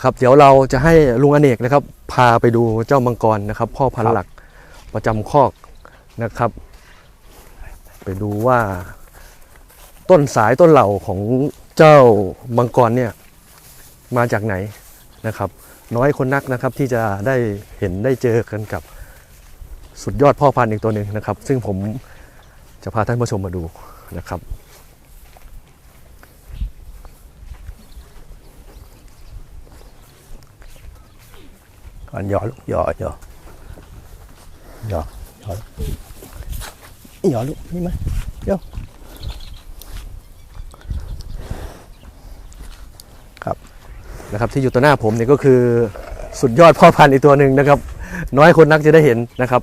อ่าครับเดี๋ยวเราจะให้ลุงอเนกนะครับ พาไปดูเจ้ามังกรนะครับ พ่อพันธุ์หลักประจำคอกนะครับ ไปดูว่า ต้นสายต้นเหล่าของเจ้ามังกรเนี่ยมาจากไหนนะครับ น้อยคนนักนะครับที่จะได้เห็นได้เจอกันกับสุดยอดพ่อพันธุ์อีกตัวหนึ่งนะครับ ซึ่งผมจะพาท่านผู้ชมมาดูนะครับ ก่อนย่อลูกย่อย่อย่อย่อลูกย่อลูกนี่มาย่อครับนะครับที่อยู่ต่อหน้าผมเนี่ยก็คือสุดยอดพ่อพันธุ์อีกตัวหนึ่งนะครับ น้อยคนนักจะได้เห็นนะครับ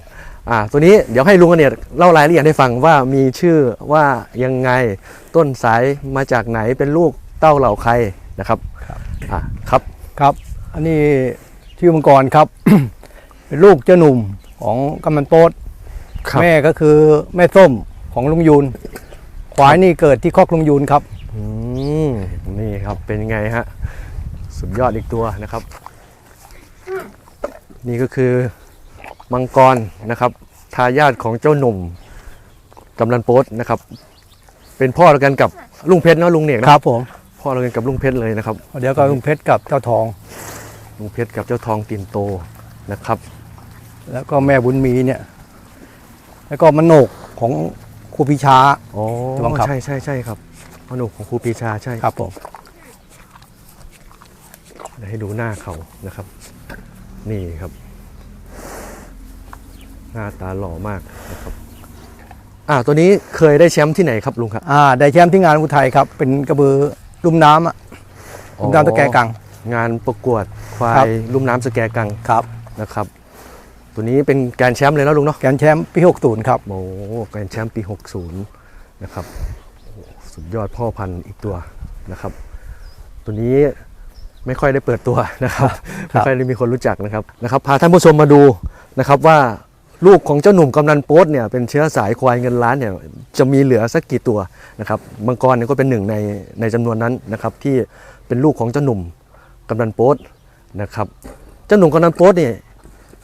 อ่าตัวนี้เดี๋ยวให้ลุงอเนกเล่ารายละเอียดให้ฟังว่ามีชื่อว่ายังไงต้นสายมาจากไหนเป็นลูกเต้าเหล่าใครนะครับครับอ่าครับครับ อันนี้ ชื่อมังกรครับ เป็นลูกเจ้าหนุ่มของกำมันโป๊ดครับแม่ก็คือแม่ส้มของลุงยูนควายนี่เกิดที่คอกลุงยูนครับอืมนี่ครับเป็นไงฮะ สุดยอดอีกตัวนะครับ นี่ก็คือมังกรนะครับ ทายาทของเจ้าหนุ่มกำลันโป๊ดนะครับ เป็นพ่อแล้วกันกับลุงเพชรเนาะลุงเนกนะครับผมพ่อเรากันกับลุงเพชรเลยนะครับ เดี๋ยวก็ลุงเพชรกับเจ้าทอง ลุงเพชรกับเจ้าทองตีนโตนะครับ แล้วก็แม่บุญมีเนี่ย แล้วก็มโนกของครูพิชาอ๋อระวังครับใช่ใช่ใช่ครับพนุของครูปีชาใช่ครับผมเดี๋ยวให้ดูหน้าเขานะครับ นี่ครับ หน้าตาหล่อมากนะครับอ่าตัวนี้เคยได้แชมป์ที่ไหนครับลุงครับอ่าได้แชมป์ที่งานอุทัยครับ เป็นกระบือลุ่มน้ำอะลุ่มน้ำตะแกกังงานประกวด ควาครับยลุ่มน้ำสแกกังครับนะครับ ตัวนี้เป็นแกรนด์แชมป์เลยนะลุงเนาะแกรนด์แชมป์ปี60ครับโอ้แกรนด์แชมป์ปี 60 นะครับโอ้สุดยอดพ่อพันธุ์อีกตัวนะครับ ตัวนี้ไม่ค่อยได้เปิดตัวนะครับครัไม่บค่อยได้มีคนรู้จักนะครับนะครับ พาท่านผู้ชมมาดูนะครับว่าลูกของเจ้าหนุ่มกำนันโป๊ตเนี่ยเป็นเชื้อสายควายเงินล้านเนี่ยจะมีเหลือสักกี่ตัวนะครับมังกรเนี่ยก็เป็นหนึ่งในในจำนวนนั้นนะครับที่เป็นลูกของเจ้าหนุ่มกำนันโป๊ต นะครับเจ้าหนุ่มกำนันโป๊ตเนี่ย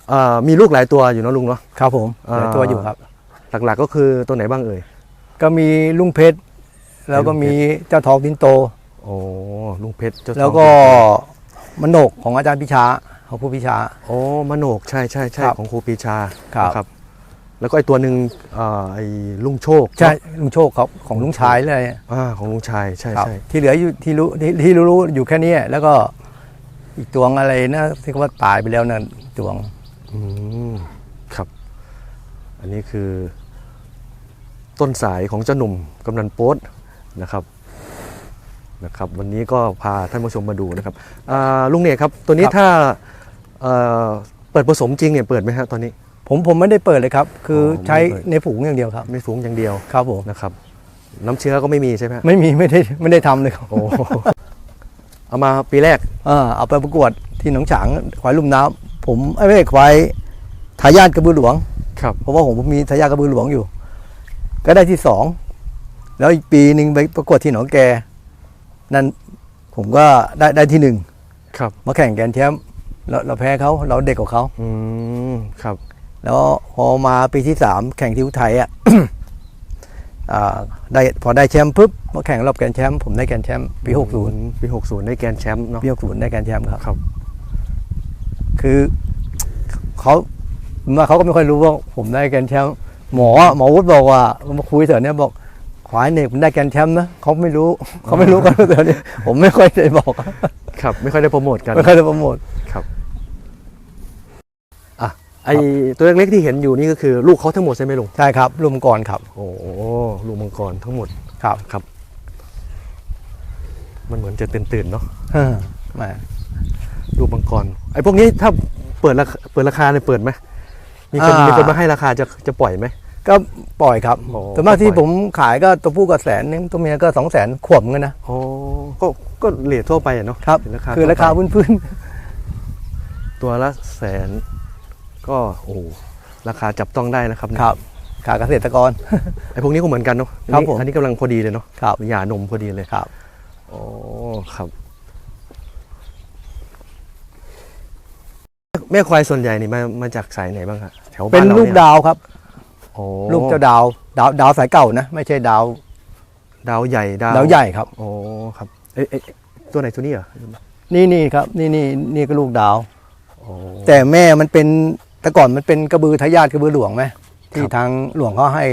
เอ่อมีลูกหลายตัวอยู่เนอะลุงเนาะครับผมอ่าหลายตัวอยู่ครับ หลักๆก็คือตัวไหนบ้างเอ่ยก็มีลุงเพชรแล้วก็มีเจ้าทองดินโตโอ้ลุงเพชรเจ้าทองแล้วก็มโนกของอาจารย์พิชาของผู้พิชาโอ้มโนกใช่ใช่ใช่ครับของครูปรีชาครับนะครับแล้วก็ไอตัวหนึ่งเอ่อไอ้ลุงโชคใช่ลุงโชคครับของลุงชายเลยอ่าของลุงชายใช่ครับใช่ที่เหลืออยู่ที่รู้ที่ที่รู้ๆอยู่แค่นี้แล้วก็ อีกตัวงอะไรนะที่เขาว่าตายไปแล้วนั่นตัวง อืมครับ อันนี้คือ ต้นสายของเจ้าหนุ่มกำนันโป๊ตนะครับนะครับ วันนี้ก็พาท่านผู้ชมมาดูนะครับอ่าลุงเนี่ยครับ ตัวนี้ถ้าเอ่อเปิดผสมจริงเนี่ยเปิดไหมฮะตอนนี้ ผมผมไม่ได้เปิดเลยครับ คือออใช้ไม่ได้เปิด ในฝูงอย่างเดียวครับ ไม่ฟุ้งอย่างเดียวครับผม นะครับ น้ำเชื้อก็ไม่มีใช่ไหมฮะ ไม่มีไม่ได้ไม่ได้ทำเลยครับ โอ้ เอามาปีแรกอ่าเอาไปประกวดที่หนองฉางควายลุ่มน้ำผมไอ้ไม่ใช่ควายทายาทกระบือหลวง ครับเพราะว่าผมมีทายาทกระบือหลวงอยู่ ก็ได้ที่สองแล้วอีกปีหนึ่งไปประกวดที่หนองแก นั่นผมก็ได้ได้ที่หนึ่งครับ มาแข่งแกรนด์แชมป์เราเราแพ้เขาเราเด็กกว่าเขาอืมครับ แล้วพอมาปีที่สามแข่งที่อุทัยอะอ่า ได้พอได้แชมป์ปุ๊บมาแข่งรอบแกรนด์แชมป์ผมได้แกรนด์แชมป์ปีหกศูนย์ปีหกศูนย์ได้แกรนด์แชมป์เนาะปีหกศูนย์ได้แกรนด์แชมป์ครับครับ คือเขาผมว่าเขาก็ไม่ค่อยรู้ว่าผมได้แกรนด์แชมป์หมอหมอวุฒิบอกว่ามาคุยเถอะเนี่ยบอกขวายเนี่ยผมได้แกรนด์แชมป์นะเขาไม่รู้เขาไม่รู้กันเถอะเนี่ยผมไม่ค่อยได้บอกครับ ไม่ค่อยได้โปรโมทกันไม่ค่อยได้โปรโมทครับอะ ไอตัวเล็กๆที่เห็นอยู่นี่ก็คือลูกเขาทั้งหมดใช่ไหมลุงใช่ครับรวมก่อนครับ โอ้โหลูกมังกรทั้งหมดครับครับ มันเหมือนจะตื่นๆเนาะเฮ้อแหมลูกมังกรไอพวกนี้ถ้าเปิดราคาเปิดราคาเนี่ยเปิดไหมมีคนมีคนมาให้ราคาจะจะปล่อยไหมก็ปล่อยครับโอ้แต่มากที่ปล่อยผมขายก็ตัวผู้ก็แสนนึงตัวเมียก็สองแสนขวบเงินนะอ๋อก็ก็เรททั่วไปอะเนาะครับเป็นราคาคือราคาทั่วไปพื้นตัวละแสน ก็โอ้โหราคาจับต้องได้นะครับๆครับขาเกษตรกร ไอพวกนี้ก็เหมือนกันเนาะครับอันนี้ผมอันนี้กำลังพอดีเลยเนาะครับหย่านมพอดีเลยครับอ๋อครับ แม่ควายส่วนใหญ่นี่มามาจากสายไหนบ้างครับแถวบ้านเป็นเราลูกเนี่ยดาวครับโอ้ลูกเจ้าดาว ดาวดาวสายเก่านะไม่ใช่ดาว ดาวใหญ่ดาวดาวใหญ่ครับโอ้ครับเอ้ยเอ้ยตัวไหนตัวนี้เหรอนี่นี่ครับ นี่นี่นี่ก็ลูกดาวโอ้แต่แม่มันเป็น แต่ก่อนมันเป็นกระบือทายาทกระบือหลวงไหมที่ครับทางหลวงเขาให้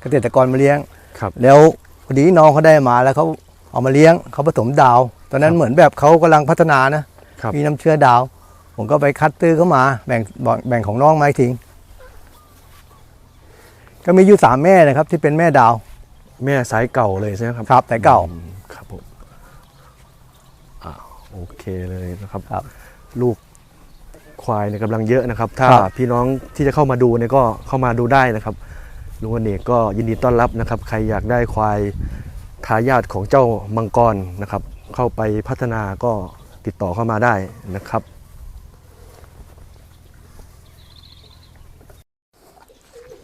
เกษตรกรมาเลี้ยงครับ แล้วพอดีน้องเขาได้มาแล้วเขาเอามาเลี้ยงเขาผสมดาว ตอนนั้นเหมือนแบบเขากำลังพัฒนานะครับมีน้ำเชื้อดาว ผมก็ไปคัดตื้อเข้ามาแบ่งแบ่งของน้องมาอีกทิ้งก็มีอยู่สามแม่นะครับ ที่เป็นแม่ดาว แม่สายเก่าเลยใช่ไหมครับครับแต่เก่าอืมครับผมอ่าโอเคเลยนะครับครับ ลูก ควายเนี่ยกำลังเยอะนะครับ ถ้าครับพี่น้องที่จะเข้ามาดูเนี่ยก็เข้ามาดูได้นะครับลุงอเนกก็ยินดีต้อนรับนะครับ ใครอยากได้ควายทายาทของเจ้ามังกรนะครับ เข้าไปพัฒนาก็ติดต่อเข้ามาได้นะครับ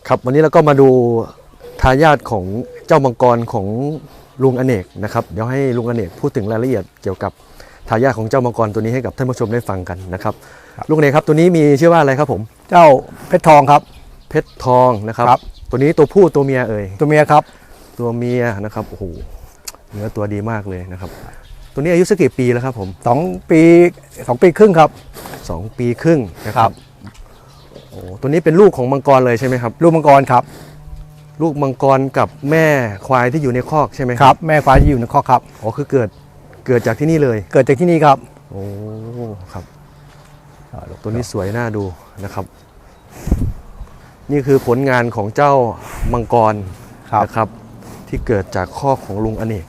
ครับวันนี้เราก็มาดูทายาทของเจ้ามังกรของลุงอเนกนะครับ เดี๋ยวให้ลุงอเนกพูดถึงรายละเอียดเกี่ยวกับ ทายาทของเจ้ามังกรตัวนี้ให้กับท่านผู้ชมได้ฟังกันนะครับลุงอเนกครับตัวนี้มีชื่อว่าอะไรครับผม เจ้าเพชรทองครับ เพชรทองนะครับ ครับ ตัวนี้ตัวผู้ตัวเมียเอ่ยตัวเมียครับ ตัวเมียนะครับโอ้โหเนื้อตัวดีมากเลยนะครับ ตัวนี้อายุสักกี่ปีแล้วครับผมสองปีสองปีครึ่งครับ สองปีครึ่งนะคครัรับ บโอ้ตัวนี้เป็นลูกของมังกรเลยใช่ไหมครับ ลูกมังกรครับลูกมังกรกับแม่ควายที่อยู่ในคอกใช่ไหมครับ แม่ควายที่อยู่ในข้อกครับ อ๋อคือเกิด เกิดจากที่นี่เลย เกิดจากที่นี่ครับ โอ้ครับตัวนี้สวยน่าดูนะครับ นี่คือผลงานของเจ้ามังกรครับนะครับ ที่เกิดจากคอกของลุงอเนก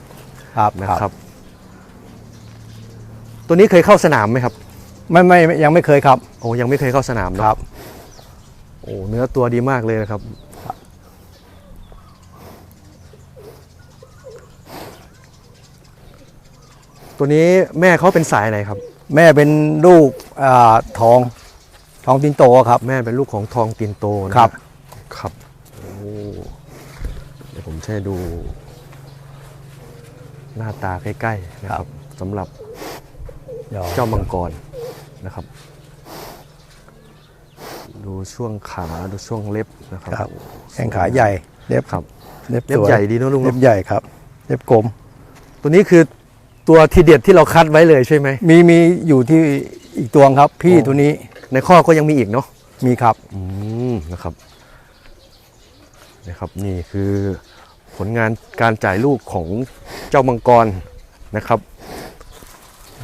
ครับนะครับ ตัวนี้เคยเข้าสนามไหมครับไม่ไม่ไม่ยังไม่เคยครับ โอ้ยังไม่เคยเข้าสนามเนอะครับ โอ้เนื้อตัวดีมากเลยนะครับ ตัวนี้แม่เขาเป็นสายไหนครับ แม่เป็นลูกอ่าทองทองตินโตครับ แม่เป็นลูกของทองตินโตนะครับ ครับโอ้เดี๋ยวผมจะให้ดู หน้าตาใกล้ๆนะครับสำหรับเดี๋ยวเจ้ามังกรนะครับ ดูช่วงขาดูช่วงเล็บนะครับครับแข้งขาใหญ่เล็บครับ เล็บเล็บสวยใหญ่ดีเนอะลุงเล็เนบอะใหญ่ครับ เล็บกลมตัวนี้คือ ตัวทีเด็ดที่เราคัดไว้เลยใช่ไหม มีมีอยู่ที่อีกตัวครับ พี่โอ้ตัวนี้ในข้อก็ยังมีอีกเนาะมีครับ อืมนะครับนะครับ นี่คือผลงานการจ่ายลูกของเจ้ามังกรนะครับ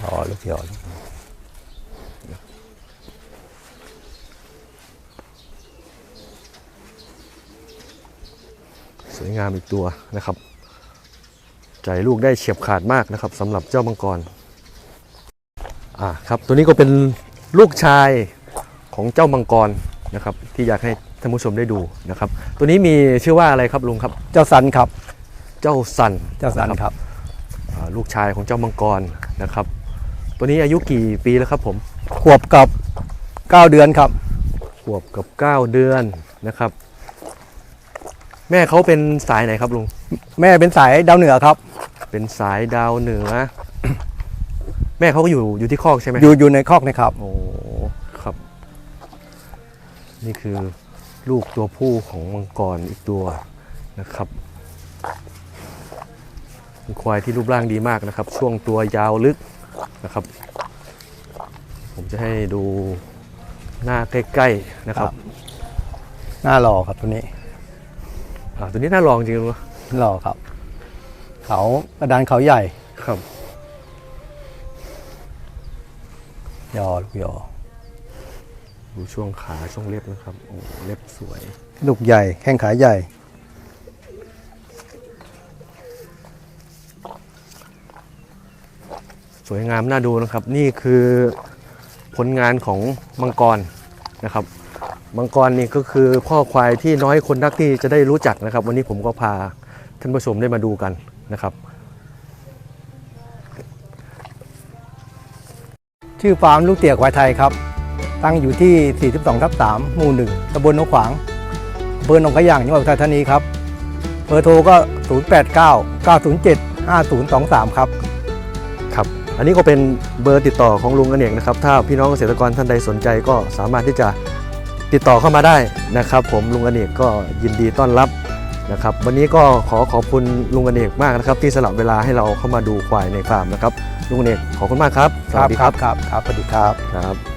อ๋อลูกเดียวสวยงามอีกตัวนะครับ จ่ายลูกได้เฉียบขาดมากนะครับสำหรับเจ้ามังกรอ่าครับตัวนี้ก็เป็นลูกชายของเจ้ามังกรนะครับ ที่อยากให้ท่านผู้ชมได้ดูนะครับ ตัวนี้มีชื่อว่าอะไรครับลุงครับ เจ้าสันครับ เจ้าสันเจ้าสันครับอ่าลูกชายของเจ้ามังกรนะครับ ตัวนี้อายุกี่ปีแล้วครับผมขวบกับเก้าเดือนครับ ขวบกับ 9 เดือนนะครับ แม่เขาเป็นสายไหนครับลุง แม่เป็นสายดาวเหนือครับ เป็นสายดาวเหนือ แม่เขาก็อยู่อยู่ที่คอกใช่ไหมอยู่อยู่ในคอกนะครับ โอ้ครับ นี่คือลูกตัวผู้ของมังกรอีกตัวนะครับเป็นควายที่รูปร่างดีมากนะครับ ช่วงตัวยาวลึกนะครับ ผมจะให้ดูหน้าใกล้ๆนะครับ หน้าหล่อครับตัวนี้อ่าตัวนี้น่าลองจริงๆนะหล่อครับ เขากระดานเขาใหญ่ครับยอลูกยอดูช่วงขาช่วงเล็บนะครับโอ้เล็บสวยลูกใหญ่แข้งขาใหญ่ สวยงามน่าดูนะครับ นี่คือผลงานของมังกรนะครับมังกรนี่ก็คือพ่อควายที่น้อยคนนักที่จะได้รู้จักนะครับ วันนี้ผมก็พาท่านผู้ชมได้มาดูกัน นะครับ ชื่อฟาร์มลูกเตี๋ยควายไทยครับ ตั้งอยู่ที่ 42ทับ3หมู่ 1ตำบลหนองขวางอำเภอหนองขยางจังหวัดอุทัยธานีครับเบอร์โทรก็ 089 907 5023 ครับ ครับ อันนี้ก็เป็นเบอร์ติดต่อของลุงอเนกนะครับ ถ้าพี่น้องเกษตรกรท่านใดสนใจก็สามารถที่จะติดต่อเข้ามาได้นะครับ ผมลุงอเนกก็ยินดีต้อนรับ นะครับวันนี้ก็ขอขอบคุณลุงอเนกมากนะครับ ที่สละเวลาให้เราเข้ามาดูควายในฟาร์มนะครับลุงอเนกขอบคุณมากครับสครัวับสดีครับครับครับสวัสดีครับครับ